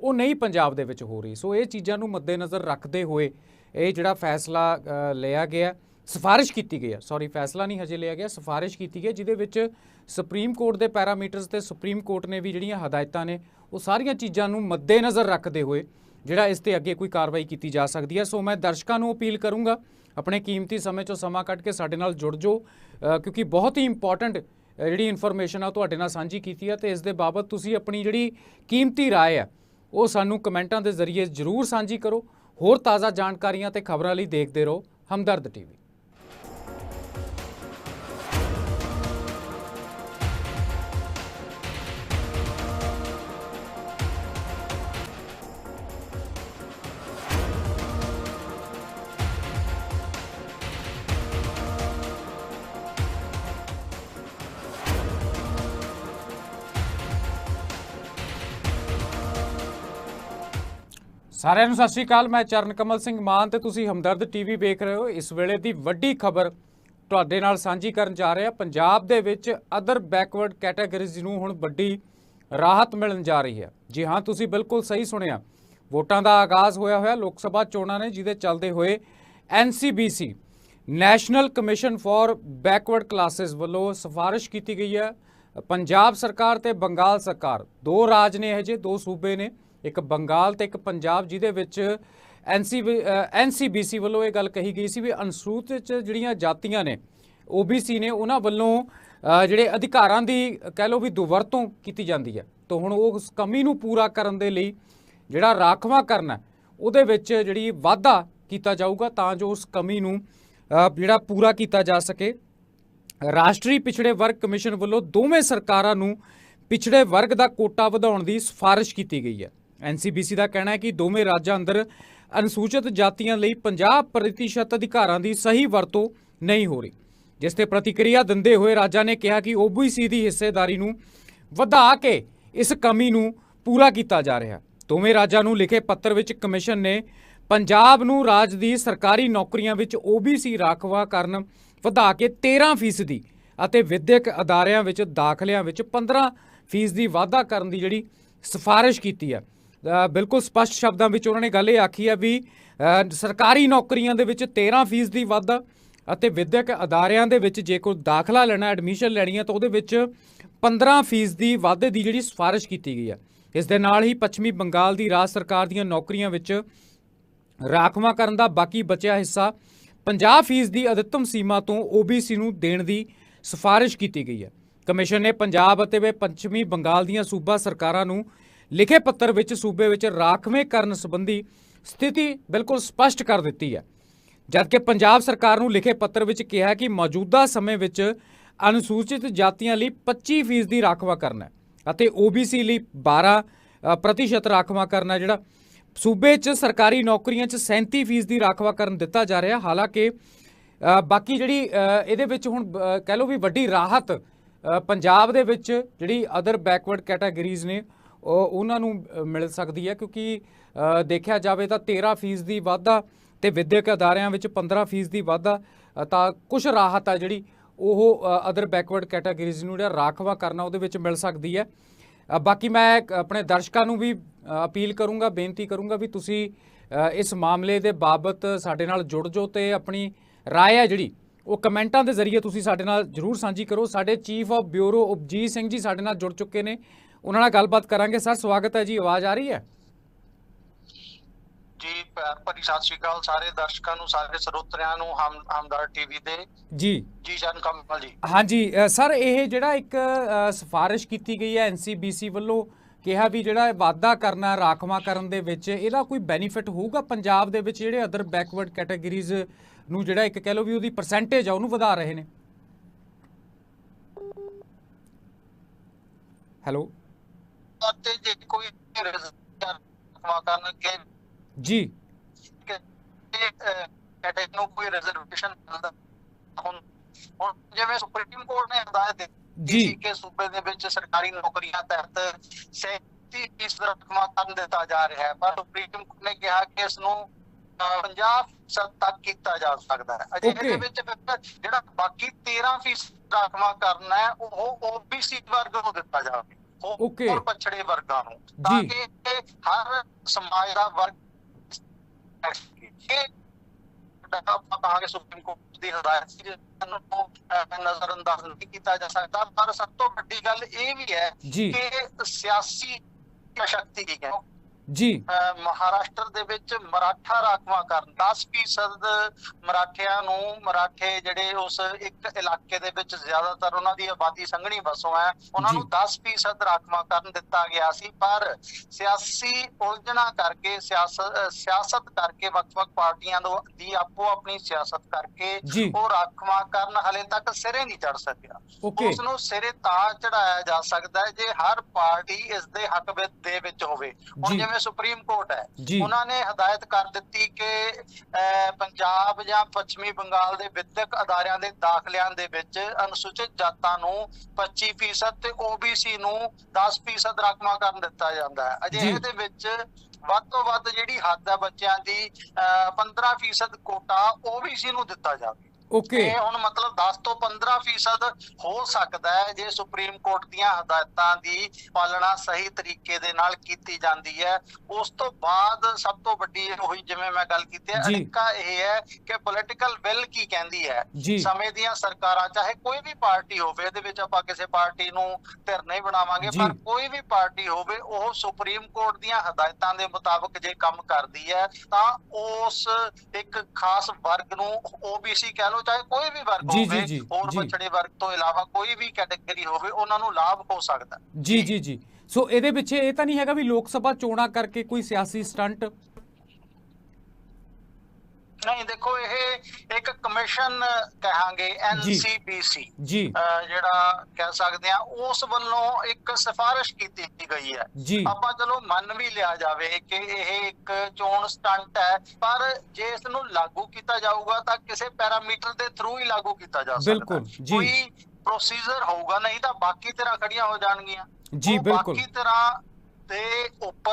ਉਹ ਨਹੀਂ ਪੰਜਾਬ ਦੇ ਵਿੱਚ ਹੋ ਰਹੀ। ਸੋ ਇਹ ਚੀਜ਼ਾਂ ਨੂੰ ਮੱਦੇਨਜ਼ਰ ਰੱਖਦੇ ਹੋਏ ਇਹ ਜਿਹੜਾ ਫੈਸਲਾ ਲਿਆ ਗਿਆ ਸਿਫਾਰਿਸ਼ ਕੀਤੀ ਗਈ ਹੈ ਸੌਰੀ ਫੈਸਲਾ ਨਹੀਂ ਹਜੇ ਲਿਆ ਗਿਆ ਸਿਫਾਰਿਸ਼ ਕੀਤੀ ਗਈ ਜਿਹਦੇ ਵਿੱਚ ਸੁਪਰੀਮ ਕੋਰਟ ਦੇ ਪੈਰਾਮੀਟਰਸ ਤੇ ਸੁਪਰੀਮ ਕੋਰਟ ਨੇ ਵੀ ਜਿਹੜੀਆਂ ਹਦਾਇਤਾਂ ਨੇ ਉਹ ਸਾਰੀਆਂ ਚੀਜ਼ਾਂ ਨੂੰ ਮੱਦੇਨਜ਼ਰ ਰੱਖਦੇ ਹੋਏ ਜਿਹੜਾ ਇਸ ਤੇ ਅੱਗੇ ਕੋਈ ਕਾਰਵਾਈ ਕੀਤੀ ਜਾ ਸਕਦੀ ਹੈ ਸੋ ਮੈਂ ਦਰਸ਼ਕਾਂ ਨੂੰ ਅਪੀਲ ਕਰੂੰਗਾ ਆਪਣੇ ਕੀਮਤੀ ਸਮੇਂ ਚੋਂ ਸਮਾਂ ਕੱਢ ਕੇ ਸਾਡੇ ਨਾਲ ਜੁੜ ਜਾਓ ਅ, ਕਿਉਂਕਿ ਬਹੁਤ ਹੀ ਇੰਪੋਰਟੈਂਟ ਜਿਹੜੀ ਇਨਫੋਰਮੇਸ਼ਨ ਆ ਉਹ ਤੁਹਾਡੇ ਨਾਲ ਸਾਂਝੀ ਕੀਤੀ ਹੈ ਤੇ ਇਸ ਦੇ ਬਾਬਤ ਤੁਸੀਂ ਆਪਣੀ ਜਿਹੜੀ ਕੀਮਤੀ رائے ਹੈ ਉਹ ਸਾਨੂੰ ਕਮੈਂਟਾਂ ਦੇ ਜ਼ਰੀਏ ਜਰੂਰ ਸਾਂਝੀ ਕਰੋ ਹੋਰ ਤਾਜ਼ਾ ਜਾਣਕਾਰੀਆਂ ਤੇ ਖਬਰਾਂ ਲਈ ਦੇਖਦੇ ਰਹੋ ਹਮਦਰਦ ਟੀਵੀ ਸਾਰਿਆਂ ਨੂੰ ਸਤਿ ਸ਼੍ਰੀ ਅਕਾਲ, ਮੈਂ ਚਰਨ ਕਮਲ ਸਿੰਘ ਮਾਨ ਤੇ ਤੁਸੀਂ ਹਮਦਰਦ ਟੀਵੀ ਵੇਖ ਰਹੇ ਹੋ। ਇਸ ਵੇਲੇ ਦੀ ਵੱਡੀ ਖਬਰ ਤੁਹਾਡੇ ਨਾਲ ਸਾਂਝੀ ਕਰਨ ਜਾ ਰਹੇ ਹਾਂ ਪੰਜਾਬ ਦੇ ਵਿੱਚ ਅਦਰ ਬੈਕਵਰਡ ਕੈਟਾਗਰੀਜ਼ ਨੂੰ ਹੁਣ ਵੱਡੀ ਰਾਹਤ ਮਿਲਣ ਜਾ ਰਹੀ ਹੈ। ਜੀ ਹਾਂ, ਤੁਸੀਂ ਬਿਲਕੁਲ ਸਹੀ ਸੁਣਿਆ। ਵੋਟਾਂ ਦਾ ਆਗਾਜ਼ ਹੋਇਆ ਹੋਇਆ, ਲੋਕ ਸਭਾ ਚੋਣਾਂ ਨੇ, ਜਿਹਦੇ ਚੱਲਦੇ ਹੋਏ NCBC national commission for backward classes ਵੱਲੋਂ ਸਿਫਾਰਿਸ਼ ਕੀਤੀ ਗਈ ਹੈ। ਪੰਜਾਬ ਸਰਕਾਰ ਤੇ ਬੰਗਾਲ ਸਰਕਾਰ, ਦੋ ਰਾਜ ਨੇ ਇਹ ਜੇ ਦੋ ਸੂਬੇ ਨੇ। ਇੱਕ ਬੰਗਾਲ ਤੇ ਇੱਕ ਪੰਜਾਬ ਜਿਹਦੇ ਵਿੱਚ ਐਨਸੀ ਐਨਸੀਬੀਸੀ ਵੱਲੋਂ ਇਹ ਗੱਲ ਕਹੀ ਗਈ ਸੀ ਵੀ ਅਨੁਸੂਚਿਤ ਜਿਹੜੀਆਂ ਜਾਤੀਆਂ ਨੇ ਓਬੀਸੀ ਨੇ ਉਹਨਾਂ ਵੱਲੋਂ ਜਿਹੜੇ ਅਧਿਕਾਰਾਂ ਦੀ ਕਹਿ ਲਓ ਵੀ ਦੁਵਰਤੋਂ ਕੀਤੀ ਜਾਂਦੀ ਹੈ। ਤਾਂ ਹੁਣ ਉਹ ਉਸ ਕਮੀ ਨੂੰ ਪੂਰਾ ਕਰਨ ਦੇ ਲਈ ਜਿਹੜਾ ਰਾਖਵਾਂ ਕਰਨਾ ਉਹਦੇ ਵਿੱਚ ਜਿਹੜੀ ਵਾਧਾ ਕੀਤਾ ਜਾਊਗਾ ਤਾਂ ਜੋ ਉਸ ਕਮੀ ਨੂੰ ਜਿਹੜਾ ਪੂਰਾ ਕੀਤਾ ਜਾ ਸਕੇ। ਰਾਸ਼ਟਰੀ ਪਿਛੜੇ ਵਰਗ ਕਮਿਸ਼ਨ ਵੱਲੋਂ ਦੋਵੇਂ ਸਰਕਾਰਾਂ ਨੂੰ ਪਿਛੜੇ ਵਰਗ ਦਾ ਕੋਟਾ ਵਧਾਉਣ ਦੀ ਸਿਫਾਰਿਸ਼ ਕੀਤੀ ਗਈ ਹੈ। ਐਨਸੀਬੀਸੀ ਦਾ ਕਹਿਣਾ ਹੈ ਕਿ ਦੋਵੇਂ ਰਾਜਾਂ ਅੰਦਰ ਅਨੁਸੂਚਿਤ ਜਾਤੀਆਂ ਲਈ 50% ਅਧਿਕਾਰਾਂ ਦੀ ਸਹੀ ਵਰਤੋਂ ਨਹੀਂ ਹੋ ਰਹੀ, ਜਿਸ ਤੇ ਪ੍ਰਤੀਕਿਰਿਆ ਦਿੰਦੇ ਹੋਏ ਰਾਜਾਂ ਨੇ ਕਿਹਾ ਕਿ ਓਬੀਸੀ ਦੀ ਹਿੱਸੇਦਾਰੀ ਨੂੰ ਵਧਾ ਕੇ ਇਸ ਕਮੀ ਨੂੰ ਪੂਰਾ ਕੀਤਾ ਜਾ ਰਿਹਾ। ਦੋਵੇਂ ਰਾਜਾਂ ਨੂੰ ਲਿਖੇ ਪੱਤਰ ਵਿੱਚ ਕਮਿਸ਼ਨ ਨੇ ਪੰਜਾਬ ਨੂੰ ਰਾਜ ਦੀ ਸਰਕਾਰੀ ਨੌਕਰੀਆਂ ਵਿੱਚ ਓਬੀਸੀ ਰਾਖਵਾ ਕਰਨ ਵਧਾ ਕੇ 13% ਅਤੇ ਵਿਦਿਅਕ ਅਦਾਰਿਆਂ ਵਿੱਚ ਦਾਖਲਿਆਂ ਵਿੱਚ 15% ਦੀ ਵਾਧਾ ਕਰਨ ਦੀ ਜਿਹੜੀ ਸਿਫਾਰਿਸ਼ ਕੀਤੀ ਹੈ। ਬਿਲਕੁਲ ਸਪਸ਼ਟ ਸ਼ਬਦਾਂ ਵਿੱਚ ਉਹਨਾਂ ਨੇ ਗੱਲ ਇਹ ਆਖੀ ਹੈ ਵੀ ਸਰਕਾਰੀ ਨੌਕਰੀਆਂ ਦੇ ਵਿੱਚ 13% ਦੀ ਵਾਧਾ ਅਤੇ ਵਿਦਿਅਕ ਅਦਾਰਿਆਂ ਦੇ ਵਿੱਚ ਜੇ ਕੋਈ ਦਾਖਲਾ ਲੈਣਾ, ਐਡਮਿਸ਼ਨ ਲੈਣੀ ਹੈ ਤਾਂ ਉਹਦੇ ਵਿੱਚ 15% ਦੀ ਵਾਧੇ ਦੀ ਜਿਹੜੀ ਸਿਫਾਰਿਸ਼ ਕੀਤੀ ਗਈ ਹੈ। ਇਸ ਦੇ ਨਾਲ ਹੀ ਪੱਛਮੀ ਬੰਗਾਲ ਦੀ ਰਾਜ ਸਰਕਾਰ ਦੀਆਂ ਨੌਕਰੀਆਂ ਵਿੱਚ ਰਾਖਵਾਂ ਕਰਨ ਦਾ ਬਾਕੀ ਬਚਿਆ ਹਿੱਸਾ 50% ਦੀ ਅਧਿਕਤਮ ਸੀਮਾ ਤੋਂ OBC ਨੂੰ ਦੇਣ ਦੀ ਸਿਫਾਰਿਸ਼ ਕੀਤੀ ਗਈ ਹੈ। ਕਮਿਸ਼ਨ ਨੇ ਪੰਜਾਬ ਅਤੇ ਵੇ ਪੱਛਮੀ ਬੰਗਾਲ ਦੀਆਂ ਸੂਬਾ ਸਰਕਾਰਾਂ ਨੂੰ ਲਿਖੇ ਪੱਤਰ ਵਿੱਚ ਸੂਬੇ ਵਿੱਚ ਰਾਖਵੇਂ ਕਰਨ ਸੰਬੰਧੀ ਸਥਿਤੀ ਬਿਲਕੁਲ ਸਪਸ਼ਟ ਕਰ ਦਿੱਤੀ ਹੈ। ਜਦਕਿ ਪੰਜਾਬ ਸਰਕਾਰ ਨੂੰ ਲਿਖੇ ਪੱਤਰ ਵਿੱਚ ਕਿਹਾ ਕਿ ਮੌਜੂਦਾ ਸਮੇਂ ਵਿੱਚ ਅਨੁਸੂਚਿਤ ਜਾਤੀਆਂ ਲਈ 25% ਦੀ ਰਾਖਵਾ ਕਰਨਾ ਹੈ ਅਤੇ OBC ਲਈ 12 ਅ, ਪ੍ਰਤੀਸ਼ਤ ਰਾਖਵਾ ਕਰਨਾ ਜਿਹੜਾ ਸੂਬੇ 'ਚ ਸਰਕਾਰੀ ਨੌਕਰੀਆਂ 'ਚ 37% ਦੀ ਰਾਖਵਾ ਕਰਨ ਦਿੱਤਾ ਜਾ ਰਿਹਾ। ਹਾਲਾਂਕਿ ਬਾਕੀ ਜਿਹੜੀ ਇਹਦੇ ਵਿੱਚ ਹੁਣ ਕਹਿ ਲਓ ਵੀ ਵੱਡੀ ਰਾਹਤ ਪੰਜਾਬ ਦੇ ਵਿੱਚ ਜਿਹੜੀ ਅਦਰ ਬੈਕਵਰਡ ਕੈਟਾਗਰੀਜ਼ ਨੇ ਉਹਨਾਂ ਨੂੰ ਮਿਲ ਸਕਦੀ ਹੈ ਕਿਉਂਕਿ ਦੇਖਿਆ ਜਾਵੇ ਤਾਂ 13% ਦੀ ਵਾਧਾ ਤੇ ਵਿਦਿਅਕ ਅਦਾਰਿਆਂ ਵਿੱਚ 15% ਦੀ ਵਾਧਾ ਤਾਂ ਕੁਝ ਰਾਹਤ ਆ ਜਿਹੜੀ ਉਹ ਅਦਰ ਬੈਕਵਰਡ ਕੈਟਾਗਰੀਜ਼ ਨੂੰ ਜਿਹੜਾ ਰਾਖਵਾ ਕਰਨਾ ਉਹਦੇ ਵਿੱਚ ਮਿਲ ਸਕਦੀ ਹੈ। ਬਾਕੀ ਮੈਂ ਆਪਣੇ ਦਰਸ਼ਕਾਂ ਨੂੰ ਵੀ ਅਪੀਲ ਕਰੂੰਗਾ, ਬੇਨਤੀ ਕਰੂੰਗਾ ਵੀ ਤੁਸੀਂ ਇਸ ਮਾਮਲੇ ਦੇ ਬਾਬਤ ਸਾਡੇ ਨਾਲ ਜੁੜ ਜਾਓ ਤੇ ਆਪਣੀ ਰਾਏ ਹੈ ਜਿਹੜੀ, ਉਹ ਕਮੈਂਟਾਂ ਦੇ ਜ਼ਰੀਏ ਤੁਸੀਂ ਸਾਡੇ ਨਾਲ ਜਰੂਰ ਸਾਂਝੀ ਕਰੋ। ਸਾਡੇ chief of bureau Upjit Singh ji ਸਾਡੇ ਨਾਲ ਜੁੜ ਚੁੱਕੇ ਨੇ। ਉਹਨਾਂ ਨਾਲ ਗੱਲਬਾਤ ਕਰਾਂਗੇ। ਸਰ ਸਵਾਗਤ ਹੈ ਜੀ। ਆਵਾਜ਼ ਆ ਰਹੀ ਹੈ? ਜੀ ਪਿਆਰ ਭਰੀ ਸਤਿ ਸ਼੍ਰੀ ਅਕਾਲ ਸਾਰੇ ਦਰਸ਼ਕਾਂ ਨੂੰ ਸਾਰੇ ਸਰੋਤਰਿਆਂ ਨੂੰ ਹਮ ਹਮਦਰ ਟੀਵੀ ਦੇ। ਜੀ। ਜੀ ਜਨ ਕਮਲ ਜੀ। ਹਾਂਜੀ ਸਰ ਇਹ ਜਿਹੜਾ ਇੱਕ ਸਿਫਾਰਿਸ਼ ਕੀਤੀ ਗਈ ਹੈ ਐਨਸੀਬੀਸੀ ਵੱਲੋਂ ਕਿਹਾ ਵੀ ਜਿਹੜਾ ਵਾਅਦਾ ਕਰਨਾ ਰਾਖਵਾਂ ਕਰਨ ਦੇ ਵਿੱਚ ਇਹਦਾ ਕੋਈ ਬੈਨੀਫਿਟ ਹੋਊਗਾ? ਪੰਜਾਬ ਦੇ ਵਿੱਚ ਜਿਹੜੇ ਅਦਰ ਬੈਕਵਰਡ ਕੈਟਾਗਰੀਜ਼ ਨੂੰ ਜਿਹੜਾ ਇੱਕ ਕਹਿ ਲਓ ਵੀ ਉਹਦੀ ਪਰਸੈਂਟੇਜ ਆ ਉਹਨੂੰ ਵਧਾ ਰਹੇ ਨੇ। ਹੈਲੋ। ਅਤੇ ਜੇ ਕੋਈ ਰਿਜ਼ਰਵੇਸ਼ਨ ਕਰਨਗੇ ਜੀ ਕਿ ਕੈਟੇਗਰੀ ਨੂੰ ਕੋਈ ਰਿਜ਼ਰਵੇਸ਼ਨ ਮਿਲਦਾ ਹੁਣ ਹੁਣ ਜਿਵੇਂ ਸੁਪਰੀਮ ਕੋਰਟ ਨੇ ਹਦਾਇਤ ਦਿੱਤੀ ਜੀ। ਕਿ ਸੂਬੇ ਦੇ ਵਿੱਚ ਸਰਕਾਰੀ ਨੌਕਰੀਆਂ ਤਹਿਤ 37% ਰਕਮਾਂ ਕਰਨ ਦਿੱਤਾ ਜਾ ਰਿਹਾ ਹੈ ਪਰ ਸੁਪਰੀਮ ਕੋਰਟ ਨੇ ਕਿਹਾ ਕਿ ਇਸ ਨੂੰ ਅਹ, 50% ਤੱਕ ਕੀਤਾ ਜਾ ਸਕਦਾ ਹੈ ਅਜੇ. ਇਹਦੇ ਵਿੱਚ ਜਿਹੜਾ ਬਾਕੀ 13% ਰਕਮਾਂ ਕਰਨਾ ਹੈ ਉਹ OBC ਵਰਗ ਨੂੰ ਦਿੱਤਾ ਜਾਵੇ Okay. ਹੋਰ ਪਛੜੇ ਵਰਗਾਂ ਨੂੰ ਤਾਂ ਜੀ। ਕਿ ਇਹ ਹਰ ਸਮਾਜ ਦਾ ਵਰਗ ਇਹ ਆਪਾਂ ਕਹਾਂਗੇ ਸੁਪਰੀਮ ਕੋਰਟ ਦੀ ਹਦਾਇਤ ਸੀ ਜਿਹਨੂੰ ਅਹ, ਨਜ਼ਰਅੰਦਾਜ਼ ਨਹੀਂ ਕੀਤਾ ਜਾ ਸਕਦਾ ਪਰ ਸਭ ਤੋਂ ਵੱਡੀ ਗੱਲ ਇਹ ਵੀ ਹੈ ਜੀ ਕਿ ਸਿਆਸੀ ਸ਼ਕਤੀ ਕੀ ਹੈ ਜੀ ਮਹਾਰਾਸ਼ਟਰ ਦੇ ਵਿੱਚ ਮਰਾਠਾ ਰਾਖਵਾਂ ਕਰਨ 10% ਮਰਾਠਿਆਂ ਨੂੰ ਮਰਾਠੇ ਜਿਹੜੇ ਉਸ ਇੱਕ ਇਲਾਕੇ ਦੇ ਵਿੱਚ ਜ਼ਿਆਦਾਤਰ ਉਹਨਾਂ ਦੀ ਆਬਾਦੀ ਸੰਘਣੀ ਵਸੋਂ ਹੈ ਉਹਨਾਂ ਨੂੰ ਜੀ। 10% ਰਾਖਵਾਂ ਕਰਨ ਦਿੱਤਾ ਗਿਆ ਸੀ ਪਰ ਸਿਆਸੀ ਉਲਝਣਾ ਕਰਕੇ ਸਿਆਸਤ ਕਰਕੇ ਵੱਖ-ਵੱਖ ਪਾਰਟੀਆਂ ਨੂੰ ਦੀ ਆਪੋ ਆਪਣੀ ਸਿਆਸਤ ਕਰਕੇ। ਉਹ ਰਾਖਵਾਂ ਕਰਨ ਹਲੇ ਤੱਕ ਸਿਰੇ ਨਹੀਂ ਚੜ ਸਕਿਆ ਉਸ ਨੂੰ ਸਿਰੇ ਤਾਂ ਚੜਾਇਆ ਜਾ ਸਕਦਾ ਹੈ ਜੇ ਹਰ ਪਾਰਟੀ ਇਸ ਦੇ ਹੱਕ ਵਿੱਚ ਦੇ ਵਿੱਚ ਹੋਵੇ ਹੁਣ ਜੀ। ਜਿਵੇਂ ਸੁਪਰੀਮ ਕੋਰਟ ਹੈ। ਉਹਨਾਂ ਨੇ ਹਦਾਇਤ ਕਰ ਦਿੱਤੀ ਕਿ ਪੰਜਾਬ ਜਾਂ ਪੱਛਮੀ ਬੰਗਾਲ ਦੇ ਵਿਦਿਅਕ ਅਦਾਰਿਆਂ ਦੇ ਦਾਖਲਿਆਂ ਦੇ ਵਿੱਚ ਅਨੁਸੂਚਿਤ ਜਾਤਾਂ ਨੂੰ 25% ਤੇ OBC ਨੂੰ 10% ਰਾਖਵਾਂ ਕਰਨ ਦਿੱਤਾ ਜਾਂਦਾ ਹੈ ਜੀ। ਅਜਿਹੇ ਦੇ ਵਿੱਚ ਵੱਧ ਤੋਂ ਵੱਧ ਜਿਹੜੀ ਹੱਦ ਹੈ ਬੱਚਿਆਂ ਦੀ ਅਹ, 15% ਕੋਟਾ OBC ਨੂੰ ਦਿੱਤਾ ਜਾਵੇ ਓਕੇ ਇਹ ਹੁਣ ਮਤਲਬ 10 ਤੋਂ 15 ਫੀਸਦ ਹੋ ਸਕਦਾ ਹੈ ਜੇ ਸੁਪਰੀਮ ਕੋਰਟ ਦੀਆਂ ਹਦਾਇਤਾਂ ਦੀ ਪਾਲਣਾ ਸਹੀ ਤਰੀਕੇ ਦੇ ਨਾਲ ਕੀਤੀ ਜਾਂਦੀ ਹੈ ਉਸ ਤੋਂ ਬਾਅਦ ਸਭ ਤੋਂ ਵੱਡੀ ਇਹ ਹੋਈ ਜਿਵੇਂ ਮੈਂ ਗੱਲ ਕੀਤੀ ਹੈ। ਅੜਿੱਕਾ ਇਹ ਹੈ ਕਿ ਪੋਲਿਟੀਕਲ ਵਿਲ ਕੀ ਕਹਿੰਦੀ ਹੈ ਸਮੇਂ ਦੀਆਂ ਸਰਕਾਰਾਂ ਚਾਹੇ ਕੋਈ ਵੀ ਪਾਰਟੀ ਹੋਵੇ ਇਹਦੇ ਵਿੱਚ ਆਪਾਂ ਕਿਸੇ ਪਾਰਟੀ ਨੂੰ ਧਿਰ ਨਹੀਂ ਬਣਾਵਾਂਗੇ। ਪਰ ਕੋਈ ਵੀ ਪਾਰਟੀ ਹੋਵੇ ਉਹ ਸੁਪਰੀਮ ਕੋਰਟ ਦੀਆਂ ਹਦਾਇਤਾਂ ਦੇ ਮੁਤਾਬਕ ਜੇ ਕੰਮ ਕਰਦੀ ਹੈ ਤਾਂ ਉਸ ਇੱਕ ਖਾਸ ਵਰਗ ਨੂੰ OBC ਕਹਿ ਲਓ ਚਾਹੇ ਕੋਈ ਵੀ ਵਰਗ ਜੀ, ਜੀ, ਹੋਵੇ ਜੀ, ਹੋਰ ਜੀ। ਪਛੜੇ ਵਰਗ ਤੋਂ ਇਲਾਵਾ ਕੋਈ ਵੀ ਕੈਟਾਗਰੀ ਹੋਵੇ ਉਹਨਾਂ ਨੂੰ ਲਾਭ ਹੋ ਸਕਦਾ। ਜੀ ਜੀ ਜੀ ਸੋ ਇਹਦੇ ਪਿੱਛੇ ਇਹ ਤਾਂ ਨਹੀਂ ਹੈਗਾ ਵੀ ਲੋਕ ਸਭਾ ਚੋਣਾਂ ਕਰਕੇ ਕੋਈ ਸਿਆਸੀ ਸਟੰਟ ਨਹੀਂ ਦੇਖੋ ਇਹ ਇੱਕ ਕਮਿਸ਼ਨ ਕਹਾਂਗੇ NCBC ਜੀ। ਜਿਹੜਾ ਕਹਿ ਸਕਦੇ ਆ ਉਸ ਵੱਲੋਂ ਇੱਕ ਸਿਫਾਰਿਸ਼ ਕੀਤੀ ਗਈ ਹੈ। ਆਪਾਂ ਚਲੋ ਮੰਨ ਵੀ ਲਿਆ ਜਾਵੇ ਕਿ ਇਹ ਇੱਕ ਚੋਣ ਸਟੰਟ ਹੈ ਪਰ ਜੇ ਇਸ ਨੂੰ ਲਾਗੂ ਕੀਤਾ ਜਾਊਗਾ ਤਾਂ ਕਿਸੇ ਪੈਰਾਮੀਟਰ ਦੇ ਥਰੂ ਹੀ ਲਾਗੂ ਕੀਤਾ ਜਾ ਸਕਦਾ ਬਿਲਕੁਲ, ਜੀ। ਕੋਈ ਪ੍ਰੋਸੀਜਰ ਹੋਊਗਾ ਨਹੀਂ ਤਾਂ ਬਾਕੀ ਤਰ੍ਹਾਂ ਖੜੀਆਂ ਹੋ ਜਾਣਗੀਆਂ। ਜੀ, ਬਿਲਕੁਲ। ਬਾਕੀ ਤਰ੍ਹਾਂ ਤੇ ਉੱਪਰ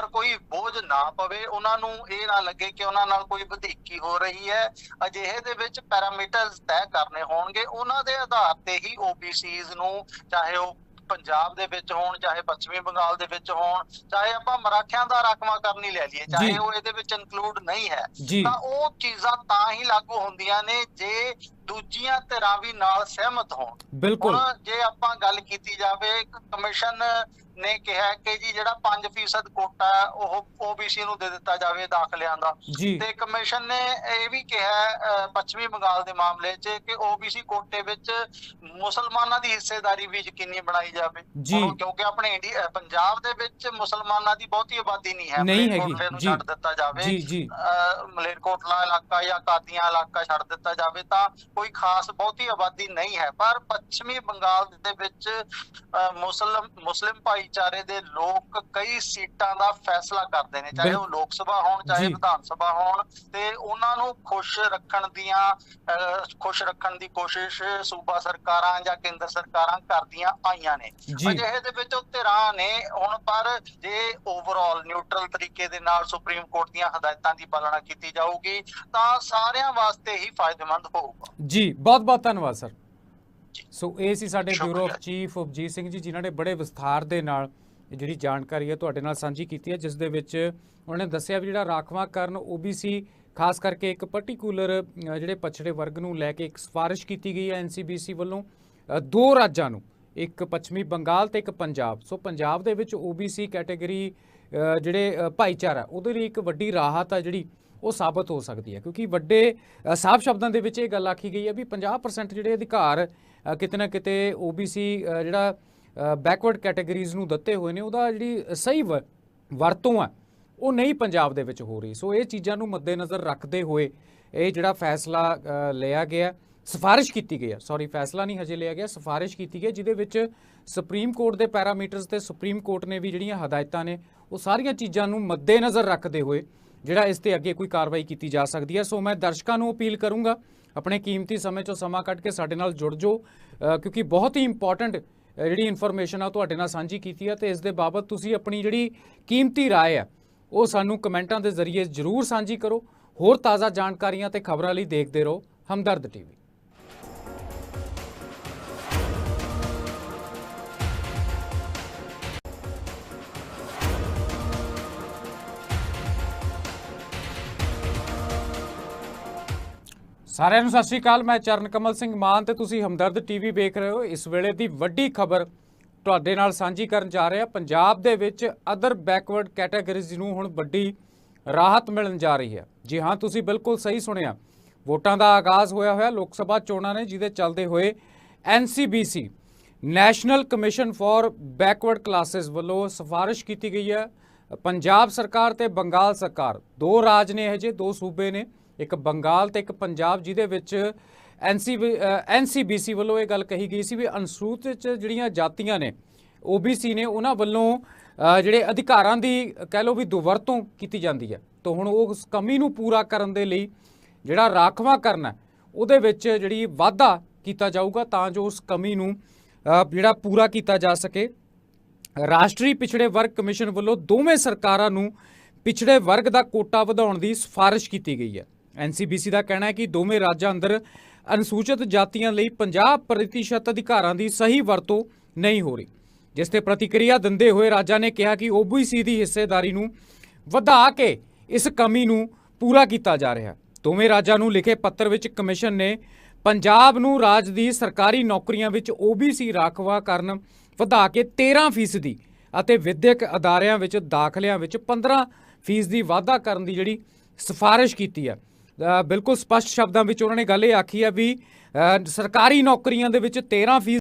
ਨਾ ਪਵੇ ਉਹਨਾਂ ਨੂੰ ਇਹ ਨਾ ਲੱਗੇ ਕਿ ਉਹਨਾਂ ਨਾਲ ਕੋਈ ਵਧੀਕੀ ਹੋ ਰਹੀ ਹੈ। ਅਜਿਹੇ ਦੇ ਵਿੱਚ ਪੈਰਾਮੀਟਰਸ ਤੈਅ ਕਰਨੇ ਹੋਣਗੇ। ਉਹਨਾਂ ਦੇ ਆਧਾਰ ਤੇ ਹੀ OBCs ਨੂੰ ਚਾਹੇ ਉਹ ਪੰਜਾਬ ਦੇ ਵਿੱਚ ਹੋਣ ਚਾਹੇ ਪੱਛਮੀ ਬੰਗਾਲ ਦੇ ਵਿੱਚ ਹੋਣ ਚਾਹੇ ਆਪਾਂ ਮਰਾਠਿਆਂ ਦਾ ਰਾਖਵਾ ਕਰਨੀ ਲੈ ਲਈਏ। ਚਾਹੇ ਉਹ ਇਹਦੇ ਵਿੱਚ ਇਨਕਲੂਡ ਨਹੀਂ ਹੈ। ਤਾਂ ਉਹ ਚੀਜ਼ਾਂ ਤਾਂ ਹੀ ਲਾਗੂ ਹੁੰਦੀਆਂ ਨੇ ਜੇ ਦੂਜੀਆਂ ਧਿਰਾਂ ਵੀ ਨਾਲ ਸਹਿਮਤ ਹੋਣ। ਬਿਲਕੁਲ। ਜੇ ਆਪਾਂ ਗੱਲ ਕੀਤੀ ਜਾਵੇ ਕਮਿਸ਼ਨ ਨੇ ਕਿਹਾ ਕਿ ਜੀ ਜਿਹੜਾ 5% ਕੋਟਾ ਉਹ OBC ਨੂੰ ਦੇ ਦਿੱਤਾ ਜਾਵੇ ਦਾਖਲਿਆਂ ਦਾ। ਤੇ ਕਮਿਸ਼ਨ ਨੇ ਇਹ ਵੀ ਕਿਹਾ ਪੱਛਮੀ ਬੰਗਾਲ ਦੇ ਮਾਮਲੇ 'ਚ ਕਿ OBC ਕੋਟੇ ਵਿੱਚ ਮੁਸਲਮਾਨਾਂ ਦੀ ਹਿੱਸੇਦਾਰੀ ਵੀ ਯਕੀਨੀ ਬਣਾਈ ਜਾਵੇ। ਕਿਉਂਕਿ ਆਪਣੇ ਇੰਡੀਆ ਪੰਜਾਬ ਦੇ ਵਿੱਚ ਮੁਸਲਮਾਨਾਂ ਦੀ ਬਹੁਤੀ ਆਬਾਦੀ ਨਹੀਂ ਹੈ। ਮਲੇਰਕੋਟਲੇ ਨੂੰ। ਛੱਡ ਦਿੱਤਾ ਜਾਵੇ। ਜੀ ਜੀ। ਅਹ ਮਲੇਰਕੋਟਲਾ ਇਲਾਕਾ ਜਾਂ ਕਾਦੀਆਂ ਇਲਾਕਾ ਛੱਡ ਦਿੱਤਾ ਜਾਵੇ ਤਾਂ ਕੋਈ ਖਾਸ ਬਹੁਤੀ ਆਬਾਦੀ ਨਹੀਂ ਹੈ। ਪਰ ਪੱਛਮੀ ਬੰਗਾਲ ਦੇ ਵਿੱਚ ਮੁਸਲਮ ਮੁਸਲਿਮ ਭਾਈਚਾਰੇ ਦੇ ਲੋਕ ਕਈ ਸੀਟਾਂ ਦਾ ਫੈਸਲਾ ਕਰਦੇ ਨੇ ਚਾਹੇ ਉਹ। ਲੋਕ ਸਭਾ ਹੋਣ ਚਾਹੇ। ਵਿਧਾਨ ਸਭਾ ਹੋਣ ਤੇ ਉਹਨਾਂ ਨੂੰ ਖੁਸ਼ ਰੱਖਣ ਦੀਆਂ ਖੁਸ਼ ਰੱਖਣ ਦੀ ਕੋਸ਼ਿਸ਼ ਸੂਬਾ ਸਰਕਾਰਾਂ ਜਾਂ ਕੇਂਦਰ ਸਰਕਾਰਾਂ ਕਰਦੀਆਂ ਆਈਆਂ ਨੇ ਅਜਿਹੇ ਦੇ ਵਿੱਚ ਧਿਰਾਂ ਨੇ ਹੁਣ ਪਰ ਜੇ ਓਵਰਆਲ ਨਿਊਟਰਲ ਤਰੀਕੇ ਦੇ ਨਾਲ ਸੁਪਰੀਮ ਕੋਰਟ ਦੀਆਂ ਹਦਾਇਤਾਂ ਦੀ ਪਾਲਣਾ ਕੀਤੀ ਜਾਊਗੀ ਤਾਂ ਸਾਰਿਆਂ ਵਾਸਤੇ ਹੀ ਫਾਇਦੇਮੰਦ ਹੋਊਗਾ ਜੀ ਬਹੁਤ ਬਹੁਤ ਧੰਨਵਾਦ ਸਰ ਸੋ ਇਹ ਸੀ ਸਾਡੇ ਬਿਊਰੋ। ਚੀਫ ਅਭਜੀਤ ਸਿੰਘ ਜੀ ਜਿਨ੍ਹਾਂ ਨੇ ਬੜੇ ਵਿਸਥਾਰ ਦੇ ਨਾਲ ਜਿਹੜੀ ਜਾਣਕਾਰੀ ਹੈ ਤੁਹਾਡੇ ਨਾਲ ਸਾਂਝੀ ਕੀਤੀ ਹੈ ਜਿਸ ਦੇ ਵਿੱਚ ਉਹਨਾਂ ਨੇ ਦੱਸਿਆ ਵੀ ਜਿਹੜਾ ਰਾਖਵਾਂ ਕਰਨ OBC ਖਾਸ ਕਰਕੇ ਇੱਕ ਪਾਰਟਿਕੂਲਰ ਜਿਹੜੇ ਪਛੜੇ ਵਰਗ ਨੂੰ ਲੈ ਕੇ ਇੱਕ ਸਿਫਾਰਿਸ਼ ਕੀਤੀ ਗਈ ਹੈ NCBC ਵੱਲੋਂ ਦੋ ਰਾਜਾਂ ਨੂੰ ਇੱਕ ਪੱਛਮੀ ਬੰਗਾਲ ਤੇ ਇੱਕ ਪੰਜਾਬ ਸੋ ਪੰਜਾਬ ਦੇ ਵਿੱਚ OBC ਕੈਟਾਗਰੀ ਜਿਹੜੇ ਭਾਈਚਾਰਾ ਉਹਦੇ ਲਈ ਇੱਕ ਵੱਡੀ ਰਾਹਤ ਆ ਜਿਹੜੀ ਉਹ ਸਾਬਤ ਹੋ ਸਕਦੀ ਹੈ ਕਿਉਂਕਿ ਵੱਡੇ ਸਾਫ਼ ਸ਼ਬਦਾਂ ਦੇ ਵਿੱਚ ਇਹ ਗੱਲ ਆਖੀ ਗਈ ਹੈ ਵੀ 50% ਜਿਹੜੇ ਅਧਿਕਾਰ ਕਿਤੇ ਨਾ ਕਿਤੇ OBC ਅ, ਜਿਹੜਾ ਬੈਕਵਰਡ ਕੈਟਾਗਰੀਜ਼ ਨੂੰ ਦਿੱਤੇ ਹੋਏ ਨੇ ਉਹਦਾ ਜਿਹੜੀ ਸਹੀ ਵ- ਵਰਤੋਂ ਆ ਉਹ ਨਹੀਂ ਪੰਜਾਬ ਦੇ ਵਿੱਚ ਹੋ ਰਹੀ। ਸੋ ਇਹ ਚੀਜ਼ਾਂ ਨੂੰ ਮੱਦੇਨਜ਼ਰ ਰੱਖਦੇ ਹੋਏ ਇਹ ਜਿਹੜਾ ਫੈਸਲਾ ਲਿਆ ਗਿਆ ਸਿਫਾਰਿਸ਼ ਕੀਤੀ ਗਈ ਹੈ ਸੌਰੀ ਫੈਸਲਾ ਨਹੀਂ ਹਜੇ ਲਿਆ ਗਿਆ ਸਿਫਾਰਿਸ਼ ਕੀਤੀ ਗਈ ਜਿਹਦੇ ਵਿੱਚ ਸੁਪਰੀਮ ਕੋਰਟ ਦੇ ਪੈਰਾਮੀਟਰਸ ਤੇ ਸੁਪਰੀਮ ਕੋਰਟ ਨੇ ਵੀ ਜਿਹੜੀਆਂ ਹਦਾਇਤਾਂ ਨੇ ਉਹ ਸਾਰੀਆਂ ਚੀਜ਼ਾਂ ਨੂੰ ਮੱਦੇਨਜ਼ਰ ਰੱਖਦੇ ਹੋਏ ਜਿਹੜਾ ਇਸ ਤੇ ਅੱਗੇ ਕੋਈ ਕਾਰਵਾਈ ਕੀਤੀ ਜਾ ਸਕਦੀ ਹੈ ਸੋ ਮੈਂ ਦਰਸ਼ਕਾਂ ਨੂੰ ਅਪੀਲ ਕਰੂੰਗਾ ਆਪਣੇ ਕੀਮਤੀ ਸਮੇਂ ਚੋਂ ਸਮਾਂ ਕੱਢ ਕੇ ਸਾਡੇ ਨਾਲ ਜੁੜ ਜਾਓ ਅ, ਕਿਉਂਕਿ ਬਹੁਤ ਹੀ ਇੰਪੋਰਟੈਂਟ ਜਿਹੜੀ ਇਨਫੋਰਮੇਸ਼ਨ ਆ ਉਹ ਤੁਹਾਡੇ ਨਾਲ ਸਾਂਝੀ ਕੀਤੀ ਹੈ ਤੇ ਇਸ ਦੇ ਬਾਬਤ ਤੁਸੀਂ ਆਪਣੀ ਜਿਹੜੀ ਕੀਮਤੀ رائے ਆ ਉਹ ਸਾਨੂੰ ਕਮੈਂਟਾਂ ਦੇ ਜ਼ਰੀਏ ਜਰੂਰ ਸਾਂਝੀ ਕਰੋ ਹੋਰ ਤਾਜ਼ਾ ਜਾਣਕਾਰੀਆਂ ਤੇ ਖਬਰਾਂ ਲਈ ਦੇਖਦੇ ਰਹੋ ਹਮਦਰਦ ਟੀਵੀ ਸਾਰਿਆਂ ਨੂੰ ਸਤਿ ਸ਼੍ਰੀ ਅਕਾਲ, ਮੈਂ ਚਰਨ ਕਮਲ ਸਿੰਘ ਮਾਨ ਤੇ ਤੁਸੀਂ ਹਮਦਰਦ ਟੀਵੀ ਵੇਖ ਰਹੇ ਹੋ। ਇਸ ਵੇਲੇ ਦੀ ਵੱਡੀ ਖਬਰ ਤੁਹਾਡੇ ਨਾਲ ਸਾਂਝੀ ਕਰਨ ਜਾ ਰਹੇ। ਹਾਂ ਪੰਜਾਬ ਦੇ ਵਿੱਚ ਅਦਰ ਬੈਕਵਰਡ ਕੈਟਾਗਰੀਜ਼ ਨੂੰ ਹੁਣ ਵੱਡੀ ਰਾਹਤ ਮਿਲਣ ਜਾ ਰਹੀ ਹੈ। ਜੀ ਹਾਂ, ਤੁਸੀਂ ਬਿਲਕੁਲ ਸਹੀ ਸੁਣਿਆ। ਵੋਟਾਂ ਦਾ ਆਗਾਜ਼ ਹੋਇਆ ਹੋਇਆ। ਲੋਕ ਸਭਾ ਚੋਣਾਂ ਨੇ ਜਿਹਦੇ ਚੱਲਦੇ ਹੋਏ NCBC national commission for backward classes ਵੱਲੋਂ ਸਿਫਾਰਿਸ਼ ਕੀਤੀ ਗਈ ਹੈ। ਪੰਜਾਬ ਸਰਕਾਰ ਤੇ ਬੰਗਾਲ ਸਰਕਾਰ, ਦੋ ਰਾਜ ਨੇ ਇਹ ਜੇ ਦੋ ਸੂਬੇ ਨੇ। ਇੱਕ ਬੰਗਾਲ ਤੇ ਇੱਕ ਪੰਜਾਬ ਜਿਹਦੇ ਵਿੱਚ ਐਨਸੀਬੀ ਐਨਸੀਬੀਸੀ ਵੱਲੋਂ ਇਹ ਗੱਲ ਕਹੀ ਗਈ ਸੀ ਵੀ ਅਨੁਸੂਚਿਤ ਜਿਹੜੀਆਂ ਜਾਤੀਆਂ ਨੇ OBC ਨੇ ਉਹਨਾਂ ਵੱਲੋਂ ਜਿਹੜੇ ਅਧਿਕਾਰਾਂ ਦੀ ਕਹਿ ਲਓ ਵੀ ਦੁਵਰਤੋਂ ਕੀਤੀ ਜਾਂਦੀ ਹੈ। ਤਾਂ ਹੁਣ ਉਸ ਕਮੀ ਨੂੰ ਪੂਰਾ ਕਰਨ ਦੇ ਲਈ ਜਿਹੜਾ ਰਾਖਵਾਂ ਕਰਨਾ ਹੈ, ਉਹਦੇ ਵਿੱਚ ਜਿਹੜੀ ਵਾਧਾ ਕੀਤਾ ਜਾਊਗਾ ਤਾਂ ਜੋ ਉਸ ਕਮੀ ਨੂੰ ਜਿਹੜਾ ਪੂਰਾ ਕੀਤਾ ਜਾ ਸਕੇ। ਰਾਸ਼ਟਰੀ ਪਿਛੜੇ ਵਰਗ ਕਮਿਸ਼ਨ ਵੱਲੋਂ ਦੋਵੇਂ ਸਰਕਾਰਾਂ ਨੂੰ ਪਿਛੜੇ ਵਰਗ ਦਾ ਕੋਟਾ ਵਧਾਉਣ ਦੀ ਸਿਫਾਰਿਸ਼ ਕੀਤੀ ਗਈ ਹੈ। ਐਨਸੀਬੀਸੀ ਦਾ ਕਹਿਣਾ ਹੈ ਕਿ ਦੋਵੇਂ ਰਾਜਾਂ ਅੰਦਰ ਅਨੁਸੂਚਿਤ ਜਾਤੀਆਂ ਲਈ 50% ਅਧਿਕਾਰਾਂ ਦੀ ਸਹੀ ਵਰਤੋਂ ਨਹੀਂ ਹੋ ਰਹੀ, ਜਿਸ ਤੇ ਪ੍ਰਤੀਕਿਰਿਆ ਦਿੰਦੇ ਹੋਏ ਰਾਜਾਂ ਨੇ ਕਿਹਾ ਕਿ ਓਬੀਸੀ ਦੀ ਹਿੱਸੇਦਾਰੀ ਨੂੰ ਵਧਾ ਕੇ ਇਸ ਕਮੀ ਨੂੰ ਪੂਰਾ ਕੀਤਾ ਜਾ ਰਿਹਾ ਹੈ। ਦੋਵੇਂ ਰਾਜਾਂ ਨੂੰ ਲਿਖੇ ਪੱਤਰ ਵਿੱਚ ਕਮਿਸ਼ਨ ਨੇ ਪੰਜਾਬ ਨੂੰ ਰਾਜ ਦੀ ਸਰਕਾਰੀ ਨੌਕਰੀਆਂ ਵਿੱਚ ਓਬੀਸੀ ਰਾਖਵਾ ਕਰਨ ਵਧਾ ਕੇ 13% ਅਤੇ ਵਿਦਿਅਕ ਅਦਾਰਿਆਂ ਵਿੱਚ ਦਾਖਲਿਆਂ ਵਿੱਚ 15% ਦੀ ਵਾਧਾ ਕਰਨ ਦੀ ਜਿਹੜੀ ਸਿਫਾਰਿਸ਼ ਕੀਤੀ ਹੈ ਬਿਲਕੁਲ ਸਪਸ਼ਟ ਸ਼ਬਦਾਂ ਵਿੱਚ ਉਹਨਾਂ ਨੇ ਗੱਲ ਇਹ ਆਖੀ ਹੈ ਵੀ ਸਰਕਾਰੀ ਨੌਕਰੀਆਂ ਦੇ ਵਿੱਚ 13%